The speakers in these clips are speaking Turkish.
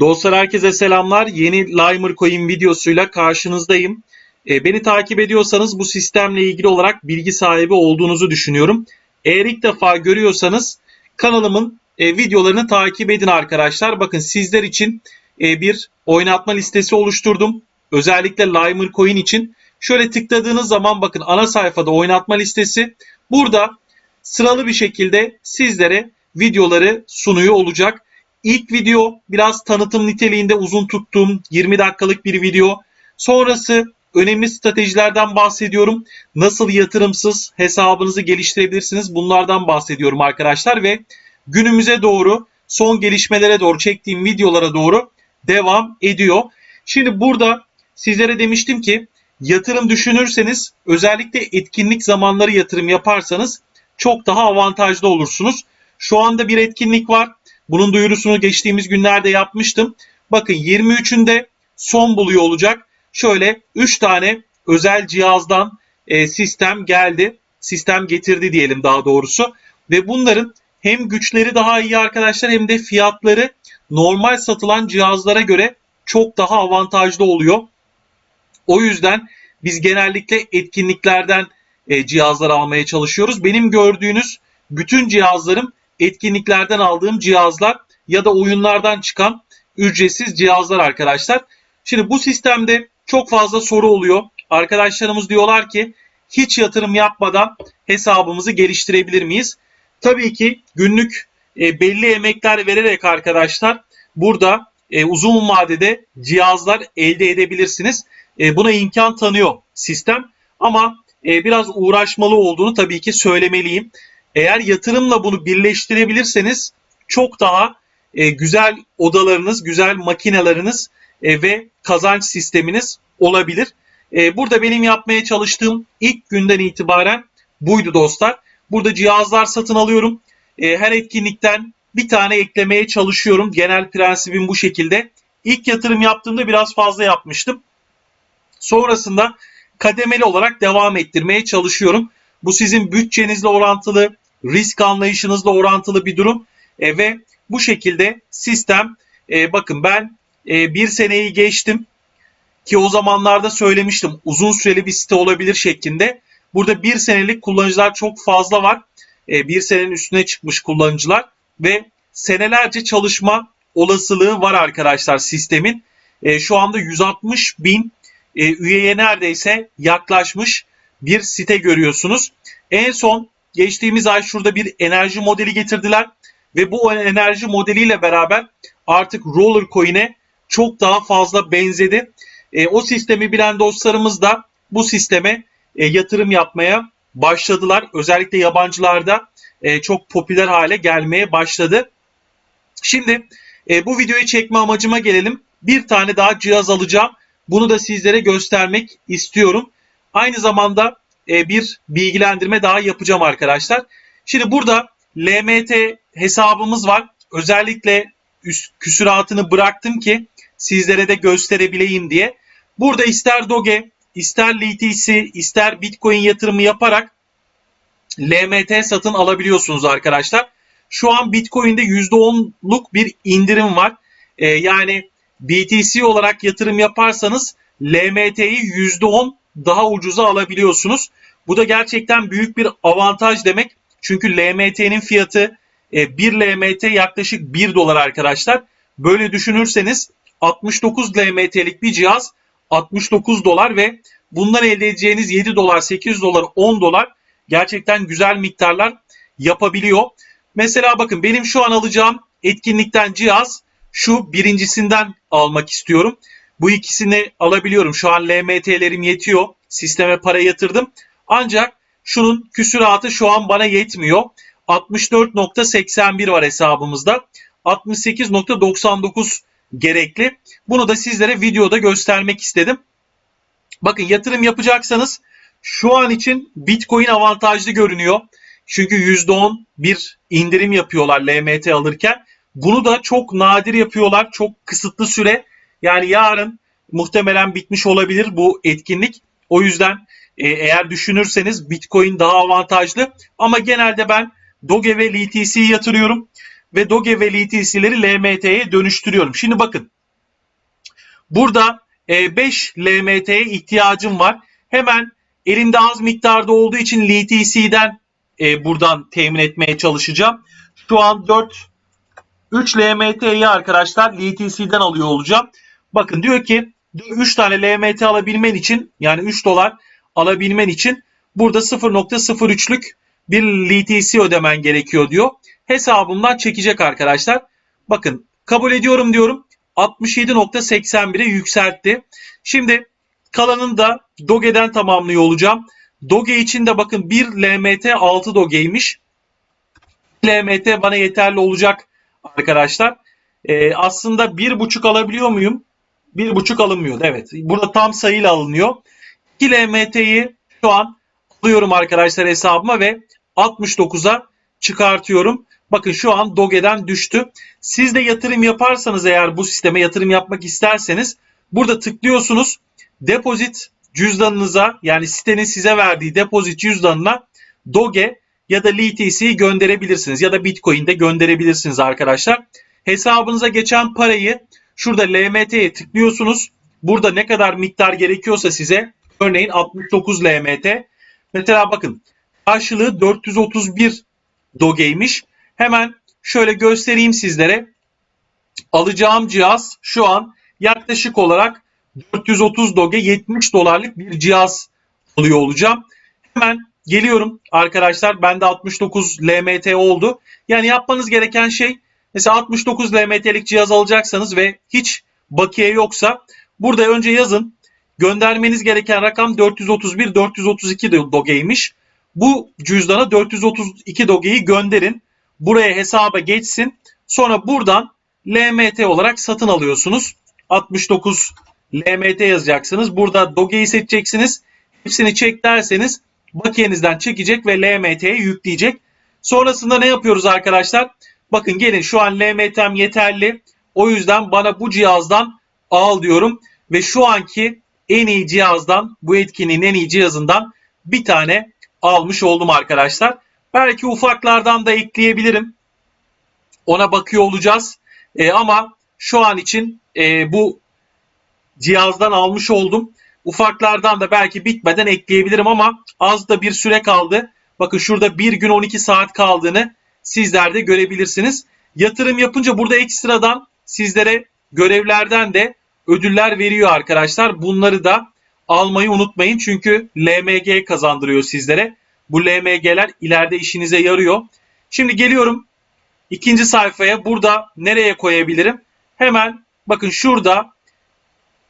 Dostlar herkese selamlar. Yeni Limer Coin videosuyla karşınızdayım. E, beni takip ediyorsanız bu sistemle ilgili olarak bilgi sahibi olduğunuzu düşünüyorum. Eğer ilk defa görüyorsanız kanalımın e, videolarını takip edin arkadaşlar. Bakın sizler için e, bir oynatma listesi oluşturdum. Özellikle Limer Coin için. Şöyle tıkladığınız zaman bakın ana sayfada oynatma listesi. Burada sıralı bir şekilde sizlere videoları sunuyor olacak. İlk video biraz tanıtım niteliğinde uzun tuttuğum 20 dakikalık bir video. Sonrası önemli stratejilerden bahsediyorum. Nasıl yatırımsız hesabınızı geliştirebilirsiniz bunlardan bahsediyorum arkadaşlar ve günümüze doğru son gelişmelere doğru çektiğim videolara doğru devam ediyor. Şimdi burada sizlere demiştim ki yatırım düşünürseniz özellikle etkinlik zamanları yatırım yaparsanız çok daha avantajlı olursunuz. Şu anda bir etkinlik var. Bunun duyurusunu geçtiğimiz günlerde yapmıştım. Bakın 23'ünde son buluyor olacak. Şöyle 3 tane özel cihazdan e, sistem geldi. Sistem getirdi diyelim daha doğrusu. Ve bunların hem güçleri daha iyi arkadaşlar hem de fiyatları normal satılan cihazlara göre çok daha avantajlı oluyor. O yüzden biz genellikle etkinliklerden e, cihazlar almaya çalışıyoruz. Benim gördüğünüz bütün cihazlarım etkinliklerden aldığım cihazlar ya da oyunlardan çıkan ücretsiz cihazlar arkadaşlar. Şimdi bu sistemde çok fazla soru oluyor. Arkadaşlarımız diyorlar ki hiç yatırım yapmadan hesabımızı geliştirebilir miyiz? Tabii ki günlük e, belli emekler vererek arkadaşlar burada e, uzun vadede cihazlar elde edebilirsiniz. E, buna imkan tanıyor sistem ama biraz uğraşmalı olduğunu tabii ki söylemeliyim. Eğer yatırımla bunu birleştirebilirseniz çok daha e, güzel odalarınız, güzel makineleriniz e, ve kazanç sisteminiz olabilir. E, burada benim yapmaya çalıştığım ilk günden itibaren buydu dostlar. Burada cihazlar satın alıyorum. E, her etkinlikten bir tane eklemeye çalışıyorum. Genel prensibim bu şekilde. İlk yatırım yaptığımda biraz fazla yapmıştım. Sonrasında kademeli olarak devam ettirmeye çalışıyorum. Bu sizin bütçenizle orantılı, risk anlayışınızla orantılı bir durum e, ve bu şekilde sistem e, bakın ben e, bir seneyi geçtim ki o zamanlarda söylemiştim uzun süreli bir site olabilir şeklinde. Burada bir senelik kullanıcılar çok fazla var. E, bir senenin üstüne çıkmış kullanıcılar ve senelerce çalışma olasılığı var arkadaşlar sistemin. E, şu anda 160 bin e, üyeye neredeyse yaklaşmış bir site görüyorsunuz. En son geçtiğimiz ay şurada bir enerji modeli getirdiler ve bu enerji modeliyle beraber artık Roller Coin'e çok daha fazla benzedi. E, o sistemi bilen dostlarımız da bu sisteme e, yatırım yapmaya başladılar. Özellikle yabancılarda e, çok popüler hale gelmeye başladı. Şimdi e, bu videoyu çekme amacıma gelelim. Bir tane daha cihaz alacağım. Bunu da sizlere göstermek istiyorum. Aynı zamanda e, bir bilgilendirme daha yapacağım arkadaşlar. Şimdi burada LMT hesabımız var. Özellikle üst küsuratını bıraktım ki sizlere de gösterebileyim diye. Burada ister Doge, ister LTC, ister Bitcoin yatırımı yaparak LMT satın alabiliyorsunuz arkadaşlar. Şu an Bitcoin'de %10'luk bir indirim var. Ee, yani BTC olarak yatırım yaparsanız LMT'yi %10 daha ucuza alabiliyorsunuz. Bu da gerçekten büyük bir avantaj demek. Çünkü LMT'nin fiyatı 1 e, LMT yaklaşık 1 dolar arkadaşlar. Böyle düşünürseniz 69 LMT'lik bir cihaz 69 dolar ve bundan elde edeceğiniz 7 dolar, 8 dolar, 10 dolar gerçekten güzel miktarlar yapabiliyor. Mesela bakın benim şu an alacağım etkinlikten cihaz şu birincisinden almak istiyorum. Bu ikisini alabiliyorum. Şu an LMT'lerim yetiyor. Sisteme para yatırdım. Ancak şunun küsuratı şu an bana yetmiyor. 64.81 var hesabımızda. 68.99 gerekli. Bunu da sizlere videoda göstermek istedim. Bakın yatırım yapacaksanız şu an için Bitcoin avantajlı görünüyor. Çünkü %10 bir indirim yapıyorlar LMT alırken. Bunu da çok nadir yapıyorlar. Çok kısıtlı süre. Yani yarın muhtemelen bitmiş olabilir bu etkinlik. O yüzden e, eğer düşünürseniz Bitcoin daha avantajlı. Ama genelde ben Doge ve LTC'yi yatırıyorum. ve Doge ve LTC'leri LMT'ye dönüştürüyorum. Şimdi bakın. Burada 5 LMT'ye ihtiyacım var. Hemen elimde az miktarda olduğu için LTC'den e, buradan temin etmeye çalışacağım. Şu an 4 3 LMT'yi arkadaşlar LTC'den alıyor olacağım. Bakın diyor ki 3 tane LMT alabilmen için yani 3 dolar alabilmen için burada 0.03'lük bir LTC ödemen gerekiyor diyor. Hesabımdan çekecek arkadaşlar. Bakın kabul ediyorum diyorum. 67.81'e yükseltti. Şimdi kalanını da Doge'den tamamlıyor olacağım. Doge için de bakın 1 LMT 6 Doge'ymiş. LMT bana yeterli olacak arkadaşlar. Ee, aslında 1.5 alabiliyor muyum? 1.5 alınmıyor. Evet. Burada tam sayıyla alınıyor. 2 LMT'yi şu an alıyorum arkadaşlar hesabıma ve 69'a çıkartıyorum. Bakın şu an Doge'den düştü. Siz de yatırım yaparsanız eğer bu sisteme yatırım yapmak isterseniz burada tıklıyorsunuz. Depozit cüzdanınıza yani sitenin size verdiği depozit cüzdanına Doge ya da LTC'yi gönderebilirsiniz ya da Bitcoin'de gönderebilirsiniz arkadaşlar. Hesabınıza geçen parayı şurada LMT'ye tıklıyorsunuz. Burada ne kadar miktar gerekiyorsa size örneğin 69 LMT. Mesela bakın karşılığı 431 Doge'ymiş. Hemen şöyle göstereyim sizlere. Alacağım cihaz şu an yaklaşık olarak 430 Doge 70 dolarlık bir cihaz alıyor olacağım. Hemen geliyorum arkadaşlar. Bende 69 LMT oldu. Yani yapmanız gereken şey mesela 69 LMT'lik cihaz alacaksanız ve hiç bakiye yoksa burada önce yazın. Göndermeniz gereken rakam 431 432 Doge'ymiş. Bu cüzdana 432 Doge'yi gönderin. Buraya hesaba geçsin. Sonra buradan LMT olarak satın alıyorsunuz. 69 LMT yazacaksınız. Burada Doge'yi seçeceksiniz. Hepsini çek derseniz bakiyenizden çekecek ve LMT'ye yükleyecek. Sonrasında ne yapıyoruz arkadaşlar? Bakın gelin şu an LMT'm yeterli. O yüzden bana bu cihazdan al diyorum. Ve şu anki en iyi cihazdan, bu etkinliğin en iyi cihazından bir tane almış oldum arkadaşlar. Belki ufaklardan da ekleyebilirim. Ona bakıyor olacağız. E, ama şu an için e, bu cihazdan almış oldum. Ufaklardan da belki bitmeden ekleyebilirim ama az da bir süre kaldı. Bakın şurada bir gün 12 saat kaldığını sizler de görebilirsiniz. Yatırım yapınca burada ekstradan sizlere görevlerden de ödüller veriyor arkadaşlar. Bunları da almayı unutmayın çünkü LMG kazandırıyor sizlere. Bu LMG'ler ileride işinize yarıyor. Şimdi geliyorum ikinci sayfaya. Burada nereye koyabilirim? Hemen bakın şurada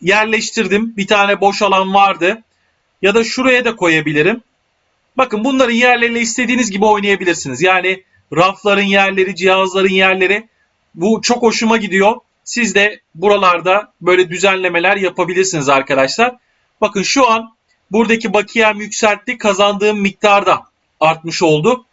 yerleştirdim. Bir tane boş alan vardı. Ya da şuraya da koyabilirim. Bakın bunların yerleriyle istediğiniz gibi oynayabilirsiniz. Yani rafların yerleri, cihazların yerleri. Bu çok hoşuma gidiyor. Siz de buralarda böyle düzenlemeler yapabilirsiniz arkadaşlar. Bakın şu an buradaki bakiyem yükseltti. Kazandığım miktar da artmış oldu.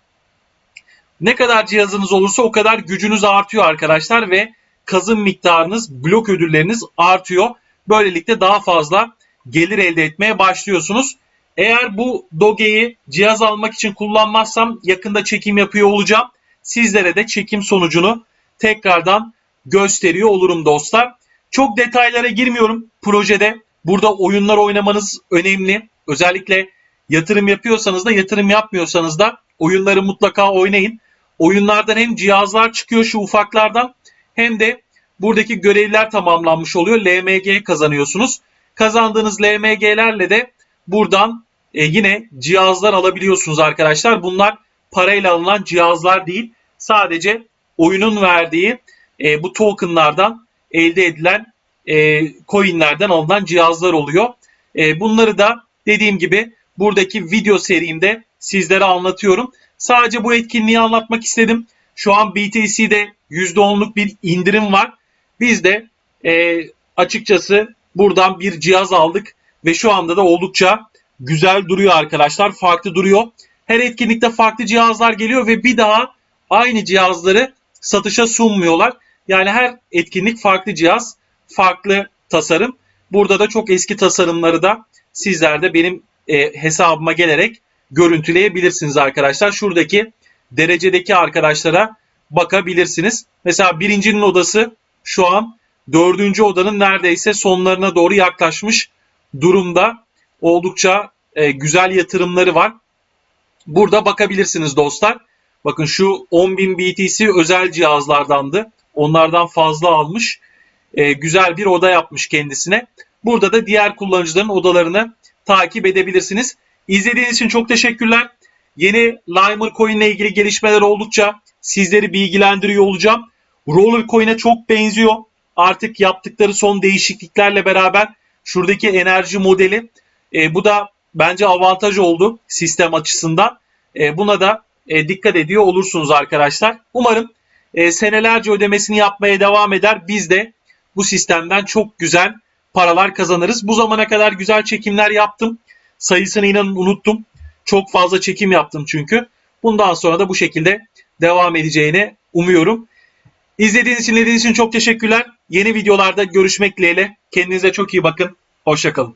Ne kadar cihazınız olursa o kadar gücünüz artıyor arkadaşlar ve kazım miktarınız, blok ödülleriniz artıyor. Böylelikle daha fazla gelir elde etmeye başlıyorsunuz. Eğer bu Doge'yi cihaz almak için kullanmazsam yakında çekim yapıyor olacağım. Sizlere de çekim sonucunu tekrardan gösteriyor olurum dostlar. Çok detaylara girmiyorum projede. Burada oyunlar oynamanız önemli. Özellikle yatırım yapıyorsanız da yatırım yapmıyorsanız da oyunları mutlaka oynayın. Oyunlardan hem cihazlar çıkıyor şu ufaklardan hem de buradaki görevler tamamlanmış oluyor. LMG kazanıyorsunuz. Kazandığınız LMG'lerle de buradan e, yine cihazlar alabiliyorsunuz arkadaşlar. Bunlar parayla alınan cihazlar değil. Sadece oyunun verdiği e, bu tokenlardan elde edilen e, coinlerden alınan cihazlar oluyor. E, bunları da dediğim gibi buradaki video serimde sizlere anlatıyorum. Sadece bu etkinliği anlatmak istedim. Şu an BTC'de %10'luk bir indirim var. Biz de e, açıkçası buradan bir cihaz aldık ve şu anda da oldukça güzel duruyor arkadaşlar. Farklı duruyor. Her etkinlikte farklı cihazlar geliyor ve bir daha aynı cihazları satışa sunmuyorlar. Yani her etkinlik farklı cihaz, farklı tasarım. Burada da çok eski tasarımları da sizler de benim e, hesabıma gelerek görüntüleyebilirsiniz arkadaşlar. Şuradaki derecedeki arkadaşlara bakabilirsiniz. Mesela birincinin odası şu an dördüncü odanın neredeyse sonlarına doğru yaklaşmış durumda. Oldukça e, güzel yatırımları var. Burada bakabilirsiniz dostlar. Bakın şu 10.000 BTC özel cihazlardandı. Onlardan fazla almış. E, güzel bir oda yapmış kendisine. Burada da diğer kullanıcıların odalarını takip edebilirsiniz. İzlediğiniz için çok teşekkürler. Yeni Limer Coin ile ilgili gelişmeler oldukça sizleri bilgilendiriyor olacağım. Roller Coin'e çok benziyor. Artık yaptıkları son değişikliklerle beraber şuradaki enerji modeli e, bu da bence avantaj oldu sistem açısından. E, buna da e, dikkat ediyor olursunuz arkadaşlar. Umarım e, senelerce ödemesini yapmaya devam eder. Biz de bu sistemden çok güzel paralar kazanırız. Bu zamana kadar güzel çekimler yaptım. Sayısını inanın unuttum. Çok fazla çekim yaptım çünkü. Bundan sonra da bu şekilde devam edeceğini umuyorum. İzlediğiniz için, dinlediğiniz için çok teşekkürler. Yeni videolarda görüşmek dileğiyle. Kendinize çok iyi bakın. Hoşçakalın.